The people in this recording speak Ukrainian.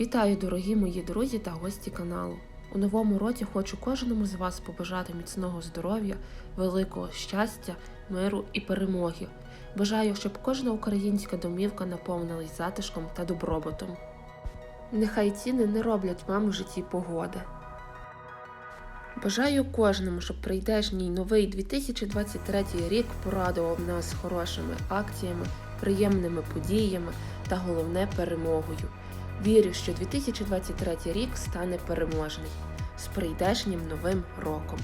Вітаю, дорогі мої друзі та гості каналу. У новому році хочу кожному з вас побажати міцного здоров'я, великого щастя, миру і перемоги. Бажаю, щоб кожна українська домівка наповнилась затишком та добробутом. Нехай ціни не роблять вам в житті погоди. Бажаю кожному, щоб прийдешній новий 2023 рік порадував нас хорошими акціями, приємними подіями та головне перемогою. Вірю, що 2023 рік стане переможний з прийдешнім новим роком.